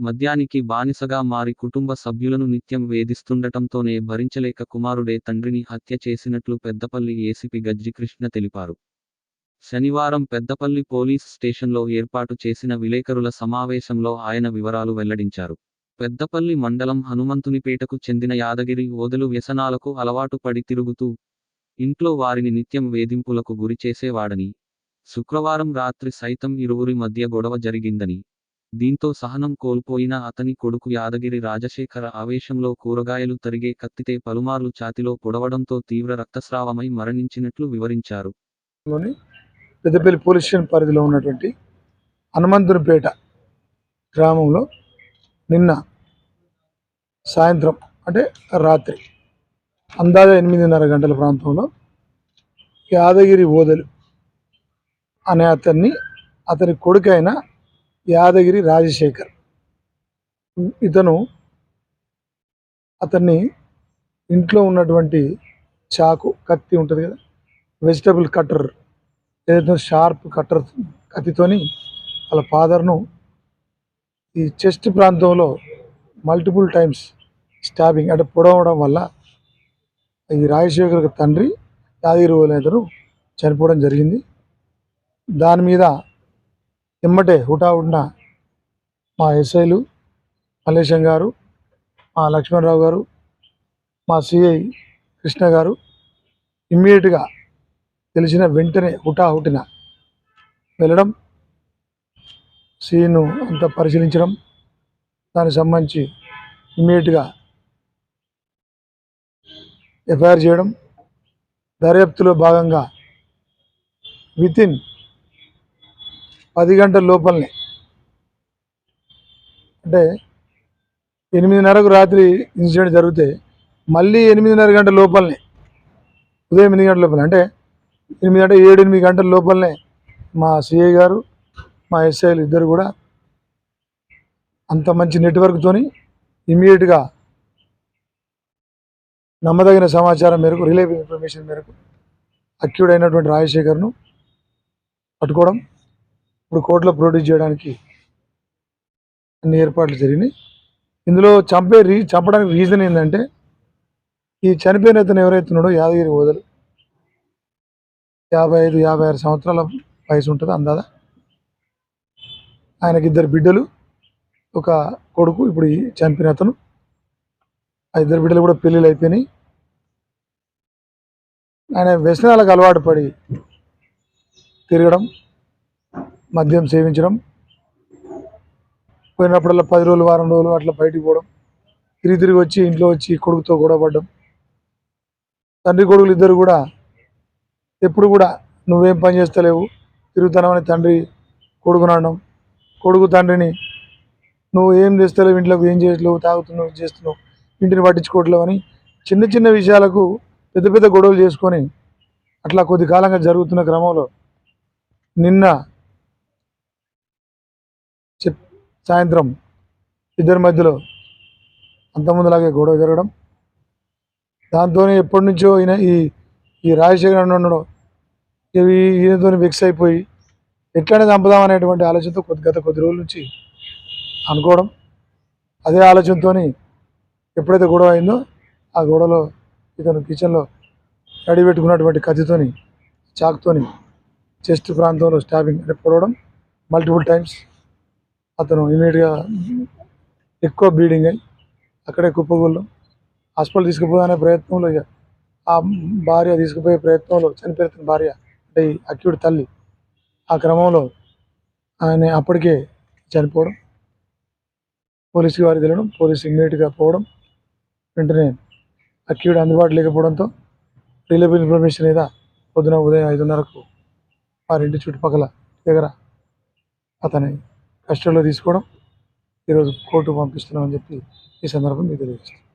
మద్యానికి బానిసగా మారి కుటుంబ సభ్యులను నిత్యం వేధిస్తుండటంతోనే భరించలేక కుమారుడే తండ్రిని హత్య చేసినట్లు పెద్దపల్లి ఏసీపీ గజ్జికృష్ణ తెలిపారు. శనివారం పెద్దపల్లి పోలీస్ స్టేషన్లో ఏర్పాటు చేసిన విలేకరుల సమావేశంలో ఆయన వివరాలు వెల్లడించారు. పెద్దపల్లి మండలం హనుమంతునిపేటకు చెందిన యాదగిరి ఓదలు వ్యసనాలకు అలవాటు పడి తిరుగుతూ ఇంట్లో వారిని నిత్యం వేధింపులకు గురి చేసేవాడని శుక్రవారం రాత్రి సైతం ఇరువురి మధ్య గొడవ జరిగిందని దీంతో సహనం కోల్పోయిన అతని కొడుకు యాదగిరి రాజశేఖర ఆవేశంలో కూరగాయలు తరిగే కత్తితే పలుమార్లు ఛాతిలో పొడవడంతో తీవ్ర రక్తస్రావమై మరణించినట్లు వివరించారు. పెద్దపల్లి పోలీస్ స్టేషన్ పరిధిలో ఉన్నటువంటి హనుమంతునిపేట గ్రామంలో నిన్న సాయంత్రం అంటే రాత్రి అందాజ ఎనిమిదిన్నర గంటల ప్రాంతంలో యాదగిరి ఓదలు అనే అతన్ని అతని కొడుకైన యాదగిరి రాజశేఖర్. ఇతను అతన్ని ఇంట్లో ఉన్నటువంటి చాకు కత్తి ఉంటుంది కదా వెజిటబుల్ కట్టర్ ఏదైతే షార్ప్ కట్టర్ కత్తితోని వాళ్ళ ఫాదర్ను ఈ చెస్ట్ ప్రాంతంలో మల్టిపుల్ టైమ్స్ స్టాబింగ్ అంటే పొడవడం వల్ల ఈ రాజశేఖర్ తండ్రి యాదగిరి అతను చనిపోవడం జరిగింది. దాని మీద ఎమ్మటే హుటాహుటిన మా ఎస్ఐలు మల్లేశం గారు మా లక్ష్మణరావు గారు మా సిఐ కృష్ణ గారు ఇమ్మీడియట్గా తెలిసిన వెంటనే హుటాహుటిన వెళ్ళడం సీను అంతా పరిశీలించడం దానికి సంబంధించి ఇమ్మీడియట్గా ఎఫ్ఐఆర్ చేయడం దర్యాప్తులో భాగంగా వితిన్ పది గంటల లోపలనే. అంటే ఎనిమిదిన్నరకు రాత్రి ఇన్సిడెంట్ జరిగితే మళ్ళీ ఎనిమిదిన్నర గంటల లోపలనే. ఉదయం ఎనిమిది గంటల లోపల అంటే ఎనిమిది అంటే ఏడు ఎనిమిది గంటల లోపలనే మా సిఐ గారు మా ఎస్ఐలు ఇద్దరు కూడా అంత మంచి నెట్వర్క్తోని ఇమీడియట్గా నమ్మదగిన సమాచారం మేరకు రిలేబుల్ ఇన్ఫర్మేషన్ మేరకు అక్యూడ్ అయినటువంటి రాజశేఖర్ను పట్టుకోవడం ఇప్పుడు కోర్టులో ప్రొడ్యూస్ చేయడానికి అన్ని ఏర్పాట్లు జరిగినాయి. ఇందులో చంపే రీ చంపడానికి రీజన్ ఏంటంటే ఈ చనిపోయిన అతను ఎవరైతున్నాడో యాదగిరి ఓదలు. యాభై ఐదు యాభై ఆరు సంవత్సరాల వయసు ఉంటుంది అందాదా? ఆయనకి ఇద్దరు బిడ్డలు ఒక కొడుకు ఇప్పుడు ఈ చనిపోయిన అతను. ఆ ఇద్దరు బిడ్డలు కూడా పెళ్ళిళ్ళు అయిపోయినాయి. ఆయన వ్యసనాలకు అలవాటు పడి తిరగడం మద్యం సేవించడం పోయినప్పుడల్లా పది రోజులు వారం రోజులు అట్లా బయటికి పోవడం తిరిగి తిరిగి వచ్చి ఇంట్లో వచ్చి కొడుకుతో గొడవపడ్డం. తండ్రి కొడుకులు ఇద్దరు కూడా ఎప్పుడు కూడా నువ్వేం పని చేస్తలేవు తిరుగుతానమని తండ్రి కొడుకునడం కొడుకు తండ్రిని నువ్వు ఏం చేస్తలేవు ఇంట్లోకి ఏం చేయట్లేవు తాగుతున్నావు చేస్తున్నావు ఇంటిని పట్టించుకోవట్లేవు అని చిన్న చిన్న విషయాలకు పెద్ద పెద్ద గొడవలు చేసుకొని అట్లా కొద్ది కాలంగా జరుగుతున్న క్రమంలో నిన్న చెప్ సాయంత్రం ఇద్దరి మధ్యలో అంతకుముందులాగే గొడవ జరగడం. దాంతో ఎప్పటి నుంచో ఈయన ఈ ఈ రాజశేఖర్ ఉండడం ఇవి ఈయనతో ఫిక్స్ అయిపోయి ఎట్లనే చంపుదాం అనేటువంటి ఆలోచనతో కొద్ది గత కొద్ది రోజుల నుంచి అనుకోవడం. అదే ఆలోచనతోని ఎప్పుడైతే గొడవ అయిందో ఆ గొడవలో ఇతను కిచెన్లో రెడీ పెట్టుకున్నటువంటి కత్తితోని చాక్తోని చెస్ట్ ప్రాంతంలో స్టాబింగ్ అంటే పొడవడం మల్టిపుల్ టైమ్స్ అతను ఇమీడియట్గా ఎక్కువ బ్లీడింగ్ అయ్యి అక్కడే కుప్పగూళ్ళం. హాస్పిటల్ తీసుకుపోయే ప్రయత్నంలో ఇక ఆ భార్య తీసుకుపోయే ప్రయత్నంలో చనిపోయిన భార్య అంటే ఈ తల్లి ఆ క్రమంలో ఆయన అప్పటికే చనిపోవడం. పోలీసు వారికి తెలియడం పోలీసు ఇమ్మీడియట్గా పోవడం. వెంటనే అక్యూడ్ అందుబాటు లేకపోవడంతో రిలేబుల్ ఇన్ఫర్మేషన్ మీద పొద్దున ఉదయం ఐదున్నరకు వారింటి చుట్టుపక్కల దగ్గర అతని కస్టడీలో తీసుకోవడం ఈరోజు కోర్టు పంపిస్తున్నామని చెప్పి ఈ సందర్భం మీకు తెలియజేస్తాను